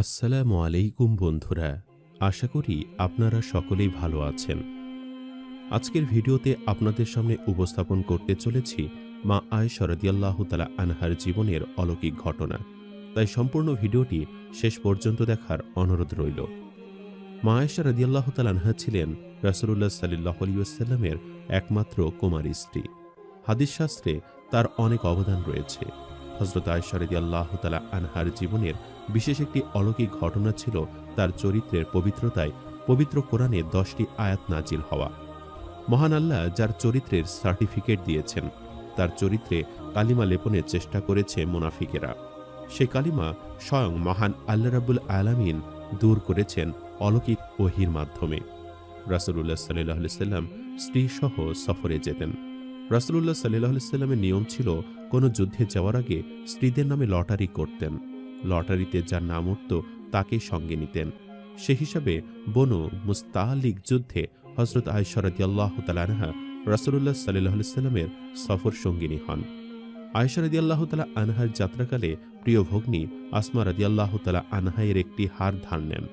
আসসালামু আলাইকুম বন্ধুরা, আশা করি আপনারা সকলেই ভালো আছেন। আজকের ভিডিওতে আপনাদের সামনে উপস্থাপন করতে চলেছি মা আয়েশা রাদিয়াল্লাহু তালা আনহার জীবনের অলৌকিক ঘটনা। তাই সম্পূর্ণ ভিডিওটি শেষ পর্যন্ত দেখার অনুরোধ রইল। মা আয়েশা রাদিয়াল্লাহু তালা আনহা ছিলেন রাসূলুল্লাহ সাল্লাল্লাহু আলাইহি ওয়াসাল্লামের একমাত্র কুমারী স্ত্রী। হাদিস শাস্ত্রে তার অনেক অবদান রয়েছে। হজরত আয়েশা রাদিয়াল্লাহু তালা আনহার জীবনের বিশেষ একটি অলৌকিক ঘটনা ছিল তার চরিত্রের পবিত্রতায় পবিত্র কোরআনে দশটি আয়াত নাজিল হওয়া। মহান আল্লাহ যার চরিত্রের সার্টিফিকেট দিয়েছেন, তার চরিত্রে কালিমা লেপনের চেষ্টা করেছে মুনাফিকেরা। সে কালিমা স্বয়ং মহান আল্লাহ রাবুল আলামিন দূর করেছেন অলৌকিক ওহির মাধ্যমে। রাসুলুল্লাহ সাল্লাহ সাল্লাম স্ত্রী সহ সফরে যেতেন। রাসুলুল্লাহ সাল্লাহ সাল্লামের নিয়ম ছিল, কোনো যুদ্ধে যাওয়ার আগে স্ত্রীদের নামে লটারি করতেন। লটারিতে যার নাম উঠত তাকে সঙ্গে নিতেন। সে হিসাবে বনু মুস্তালিক যুদ্ধে হজরত আয়সরাদি আল্লাহ তালানহা রাসুল্লাহ সাল্লাহ সাল্লামের সফর সঙ্গিনী হন। আয়সরাদি আল্লাহ তালা আনহার যাত্রাকালে প্রিয় ভগ্নী আসমা রাদি আল্লাহ তালা আনহাইয়ের একটি হার ধার নেন।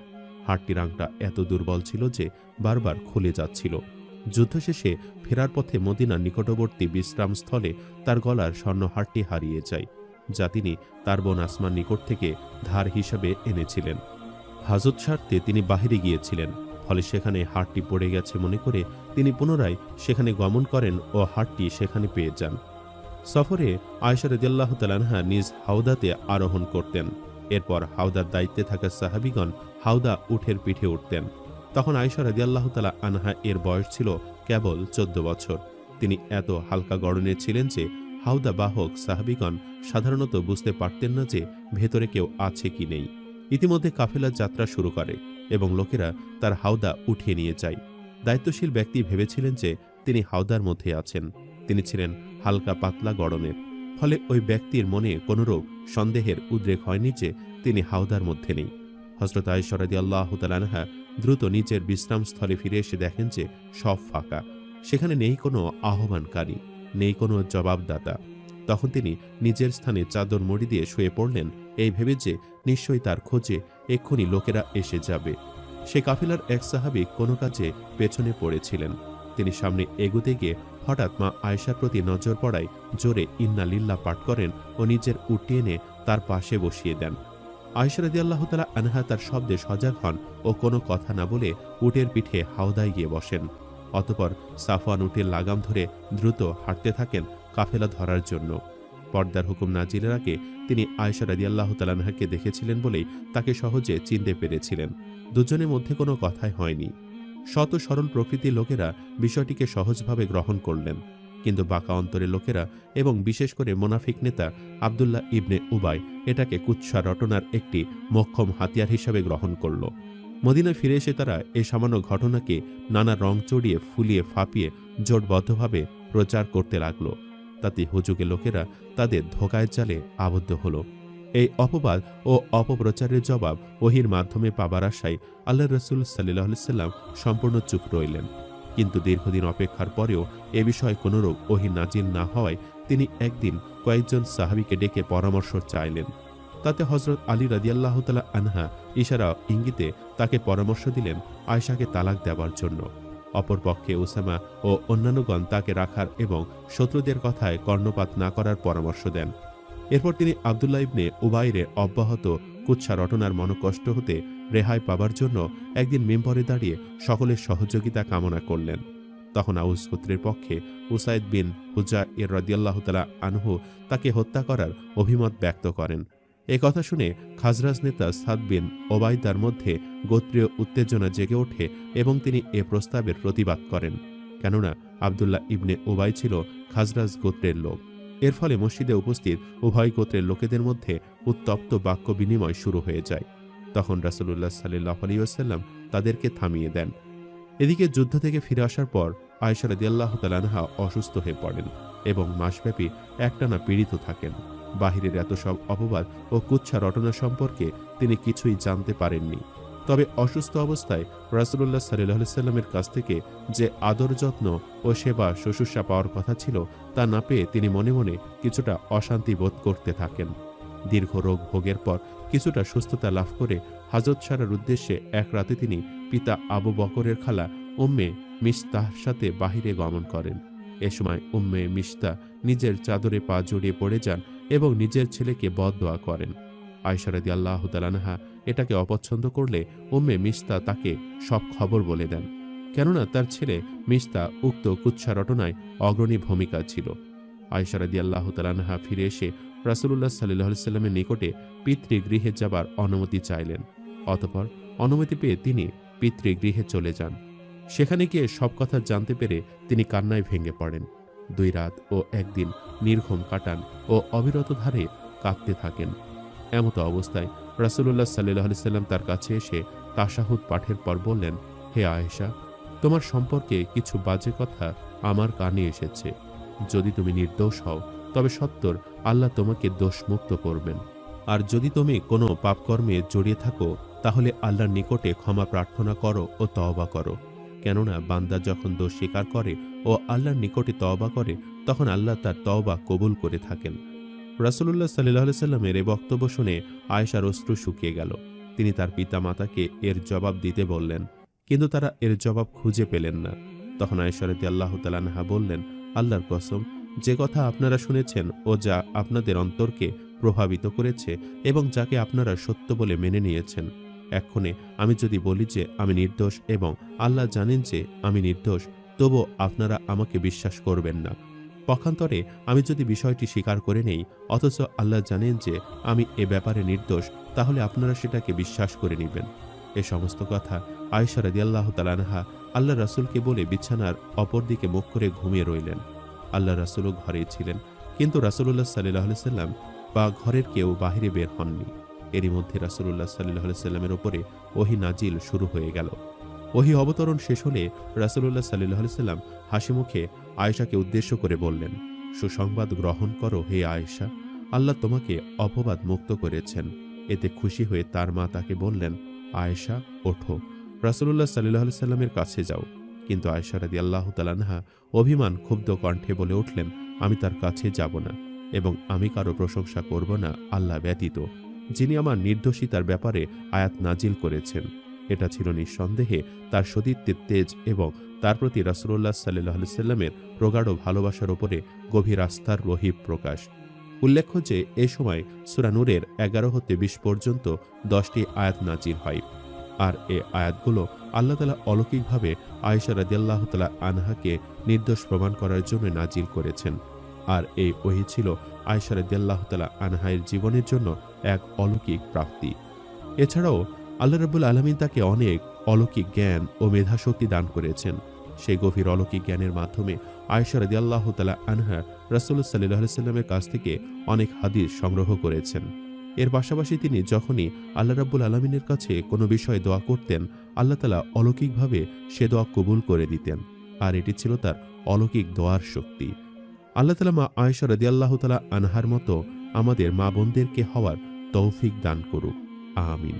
হারটির আংটা এত দুর্বল ছিল যে বারবার খুলে যাচ্ছিল। যুদ্ধ শেষে ফেরার পথে মদিনার নিকটবর্তী বিশ্রামস্থলে তার গলার স্বর্ণহারটি হারিয়ে যায়, যা তিনি তার বোন আসমার নিকট থেকে ধার হিসাবে এনেছিলেন। হাজত স্বার্থে তিনি বাহিরে গিয়েছিলেন, ফলে সেখানে হাটটি পড়ে গেছে মনে করে তিনি পুনরায় সেখানে গমন করেন ও হাটটি সেখানে পেয়ে যান। সফরে আয়সা রদিয়াল্লাহ তালানহা নিজ হাওদাতে আরোহণ করতেন। এরপর হাওদার দায়িত্বে থাকা সাহাবিগণ হাওদা উঠের পিঠে উঠতেন। তখন আয়সা রদিয়াল্লাহ তালা আনহা এর বয়স ছিল কেবল চোদ্দ বছর। তিনি এত হালকা গড়নের ছিলেন যে হাওদা বাহক সাহাবিগণ সাধারণত বুঝতে পারতেন না যে ভেতরে কেউ আছে কি নেই। ইতিমধ্যে কাফেলা যাত্রা শুরু করে এবং লোকেরা তার হাওদা উঠিয়ে নিয়ে যায়। দায়িত্বশীল ব্যক্তি ভেবেছিলেন যে তিনি হাওদার মধ্যে আছেন। তিনি ছিলেন হালকা পাতলা গড়নের। ফলে ওই ব্যক্তির মনে কোনরূপ সন্দেহের উদ্রেক হয়নি যে তিনি হাওদার মধ্যে নেই। হজরত আয়সরাদি আল্লাহ তালানহা দ্রুত নিজের বিশ্রামস্থলে ফিরে এসে দেখেন যে সব ফাঁকা। সেখানে নেই কোনো আহ্বানকারী, নেই কোনো জবাবদাতা। তখন তিনি নিজের স্থানে চাদর মুড়ি দিয়ে শুয়ে পড়লেন, এই ভেবে যে নিশ্চয়ই তার খোঁজে এক্ষুনি লোকেরা এসে যাবে। সে কাফিলার এক সাহাবি কোনো কাজে পেছনে পড়েছিলেন। তিনি সামনে এগুতে গিয়ে হঠাৎ মা আয়েশার প্রতি নজর পড়ায় জোরে ইন্না লিল্লা পাঠ করেন ও নিজের উঠে এনে তার পাশে বসিয়ে দেন। আয়সারদি আল্লাহ তালা আনহা তার শব্দে সজাগ হন ও কোনো কথা না বলে উটের পিঠে হাওদায় গিয়ে বসেন। অতপর সাফওয়ান উটের লাগাম ধরে দ্রুত হাঁটতে থাকেন কাফেলা ধরার জন্য। পর্দার হুকুম নাজিলের আগে তিনি আয়সা রাদি আল্লাহ তালানহাকে দেখেছিলেন বলেই তাকে সহজে চিনতে পেরেছিলেন। দুজনের মধ্যে কোনো কথাই হয়নি। শত সরল প্রকৃতির লোকেরা বিষয়টিকে সহজভাবে গ্রহণ করলেন। কিন্তু বাঁকা অন্তরের লোকেরা এবং বিশেষ করে মোনাফিক নেতা আবদুল্লাহ ইবনে উবাই এটাকে কুৎসা রটনার একটি মক্ষম হাতিয়ার হিসাবে গ্রহণ করল। মদিনায় ফিরে এসে তারা এ সামান্য ঘটনাকে নানা রং চড়িয়ে, ফুলিয়ে, ফাঁপিয়ে জোটবদ্ধভাবে প্রচার করতে লাগল। তাতে হুজুগে লোকেরা তাদের ধোকায় জালে আবদ্ধ হলো। এই অপবাদ ও অপপ্রচারের জবাব ওহির মাধ্যমে পাবার আশায় আল্লাহ রসুল সাল্লাহ সাল্লাম সম্পূর্ণ চুপ রইলেন। কিন্তু দীর্ঘদিন অপেক্ষার পরেও এ বিষয়ে কোনোরূপ ওহি নাজিল না হওয়ায় তিনি একদিন কয়েকজন সাহাবিকে ডেকে পরামর্শ চাইলেন। তাতে হজরত আলী রাদিয়াল্লাহ তালা আনহা ইশারা ইঙ্গিতে তাকে পরামর্শ দিলেন আয়সাকে তালাক দেওয়ার জন্য। অপরপক্ষে ওসামা ও অন্যান্যগণ তাকে রাখার এবং শত্রুদের কথায় কর্ণপাত না করার পরামর্শ দেন। এরপর তিনি আবদুল্লাহ ইবনে উবাইরের অব্যাহত কুৎসা রটনার মনকষ্ট হতে রেহাই পাবার জন্য একদিন মেম্বরে দাঁড়িয়ে সকলের সহযোগিতা কামনা করলেন। তখন আউস গোত্রের পক্ষে উসাইদ বিন হুজা এর রদিয়াল্লাহ তালা আনহু তাকে হত্যা করার অভিমত ব্যক্ত করেন। এ কথা শুনে খাজরাজ নেতা সাদ বিন ওবায়দার মধ্যে গোত্রীয় উত্তেজনা জেগে ওঠে এবং তিনি এ প্রস্তাবের প্রতিবাদ করেন। কেননা আবদুল্লাহ ইবনে ওবাই ছিল খাজরাজ গোত্রের লোক। এর ফলে মসজিদে উপস্থিত উভয় গোত্রের লোকেদের মধ্যে উত্তপ্ত বাক্য বিনিময় শুরু হয়ে যায়। তখন রাসুল্লাহ সাল্লাহ আলিউসাল্লাম তাদেরকে থামিয়ে দেন। এদিকে যুদ্ধ থেকে ফিরে আসার পর আয়সা রাদিয়াল্লাহ তালানহা অসুস্থ হয়ে পড়েন এবং মাসব্যাপী একটানা পীড়িত থাকেন। বাহিরের এত সব অপবাদ ও কুচ্ছা রটনা সম্পর্কে তিনি কিছুই জানতে পারেননি। তবে অসুস্থ অবস্থায় রাসুল্লাহ সাল্লাহ সাল্লামের কাছ থেকে যে আদর যত্ন ও সেবা শুশ্রূষা পাওয়ার কথা ছিল তা না পেয়ে তিনি মনে মনে কিছুটা অশান্তি বোধ করতে থাকেন। দীর্ঘ রোগ ভোগের পর কিছুটা সুস্থতা লাভ করে হাজত সারার উদ্দেশ্যে এক রাতে তিনি পিতা আবু বকরের খালা উম্মে মিস্তার সাথে বাহিরে গমন করেন। এ সময় উম্মে মিস্তা নিজের চাদরে পা জড়িয়ে পড়ে যান এবং নিজের ছেলেকে বদদোয়া করেন। আয়সারাদি আল্লাহ তালানহা এটাকে অপছন্দ করলে উম্মে মিস্তা তাকে সব খবর বলে দেন। কেননা তার ছেলে মিস্তা উক্ত কুচ্ছা রটনায় অগ্রণী ভূমিকা ছিল। আয়সারাদি আল্লাহ তালানহা ফিরে এসে রাসুল্লাহ সাল্লাহ সাল্লামের নিকটে পিতৃগৃহে যাবার অনুমতি চাইলেন। অতপর অনুমতি পেয়ে তিনি পিতৃগৃহে চলে যান। সেখানে গিয়ে সব কথা জানতে পেরে তিনি কান্নায় ভেঙে পড়েন। দুই রাত ও একদিন নির্ঘুম কাটান ও অবিরত ধারে কাঁদতে থাকেন। এমতো অবস্থায় রাসুল্লাহ সাল্লাহ সাল্লাম তার কাছে এসে তাশাহুদ পাঠের পর বললেন, হে আয়েশা, তোমার সম্পর্কে কিছু বাজে কথা আমার কানে এসেছে। যদি তুমি নির্দোষ হও, তবে সত্তর আল্লাহ তোমাকে দোষমুক্ত করবেন। আর যদি তুমি কোনো পাপকর্মে জড়িয়ে থাকো, তাহলে আল্লাহর নিকটে ক্ষমা প্রার্থনা করো ও তওবা করো। কেননা বান্দা যখন দোষ স্বীকার করে ও আল্লাহর নিকটে তওবা করে, তখন আল্লাহ তার তওবা কবুল করে থাকেন। রাসুল্লাহ সাল্লাহ সাল্লামের এ বক্তব্য শুনে আয়েশার অশ্রু শুকিয়ে গেল। তিনি তার পিতা মাতাকে এর জবাব দিতে বললেন, কিন্তু তারা এর জবাব খুঁজে পেলেন না। তখন আয়েশারদি আল্লাহ তালানহা বললেন, আল্লাহর কসম, যে কথা আপনারা শুনেছেন ও যা আপনাদের অন্তরকে প্রভাবিত করেছে এবং যাকে আপনারা সত্য বলে মেনে নিয়েছেন, এক্ষণে আমি যদি বলি যে আমি নির্দোষ এবং আল্লাহ জানেন যে আমি নির্দোষ তবু আপনারা আমাকে বিশ্বাস করবেন না। পক্ষান্তরে আমি যদি বিষয়টি স্বীকার করে নেই, অথচ আল্লাহ জানেন যে আমি এ ব্যাপারে নির্দোষ, তাহলে আপনারা সেটাকে বিশ্বাস করে নেবেন। এ সমস্ত কথা আয়সা রাদি আল্লাহ তালানহা আল্লাহ রাসুলকে বলে বিছানার অপর দিকে মুখ করে ঘুমিয়ে রইলেন। আল্লাহ রাসুলও ঘরেই ছিলেন, কিন্তু রাসুল্লাহ সাল্লাহ সাল্লাম বা ঘরের কেউ বাহিরে বের হননি। এরই মধ্যে রাসুল্লাহ সাল্লাহ সাল্লামের ওপরে ওহি নাজিল শুরু হয়ে গেল। ওহি অবতরণ শেষ হলে রাসুল্লাহ সাল্লাহ সাল্লাম হাসি মুখে আয়েশাকে উদ্দেশ্য করে বললেন, সুসংবাদ গ্রহণ করো হে আয়েশা। আল্লাহ তোমাকে অপবাদ মুক্ত করেছেন। এতে খুশি হয়ে তার মা তাকে বললেন, আয়েশা, ওঠো। রাসুল্লাহ সাল্লাহ সাল্লামের কাছে যাও। কিন্তু আয়েশা রাদি আল্লাহ তালানহা অভিমান ক্ষুব্ধ কণ্ঠে বলে উঠলেন, আমি তার কাছে যাব না এবং আমি কারও প্রশংসা করব না, আল্লাহ ব্যতীত। যিনি আমার নির্দোষিতার ব্যাপারে আয়াত নাজিল করেছেন। এটা ছিল নিঃসন্দেহে তার সতীত্বের তেজ এবং তার প্রতি রাসুল্লাহ সাল্লাহ সাল্লামের প্রগাঢ় ভালোবাসার ওপরে গভীর আস্থার রহিব প্রকাশ। উল্লেখ্য যে, এ সময় সুরানুরের এগারো হতে বিশ পর্যন্ত দশটি আয়াত নাজির হয়। আর এ আয়াতগুলো আল্লাহ তালা অলৌকিকভাবে আয়েশা রাদিয়াল্লাহ তালা আনহাকে নির্দোষ প্রমাণ করার জন্য নাজিল করেছেন। আর এই ওহি ছিল আয়েশা রাদিয়াল্লাহ তালা আনহায়ের জীবনের জন্য এক অলৌকিক প্রাপ্তি। এছাড়াও আল্লাহ রাবুল আলমিন তাকে অনেক অলৌকিক জ্ঞান ও মেধাশক্তি দান করেছেন। সেই গভীর অলৌকিক জ্ঞানের মাধ্যমে আয়েশা রাদি আল্লাহ তালা আনহা রাসুল্লাহ সাল্লাহ সাল্লামের কাছ থেকে অনেক হাদিস সংগ্রহ করেছেন। এর পাশাপাশি তিনি যখনই আল্লাহ রাব্বুল আলমিনের কাছে কোনো বিষয়ে দোয়া করতেন, আল্লাহ তালা অলৌকিকভাবে সে দোয়া কবুল করে দিতেন, আর এটি ছিল তার অলৌকিক দোয়ার শক্তি। আল্লাহ তালা মা আয়েশা রাদি আল্লাহ তালা আনহার মতো আমাদের মা বোনদেরকে হওয়ার তৌফিক দান করুক। আমিন।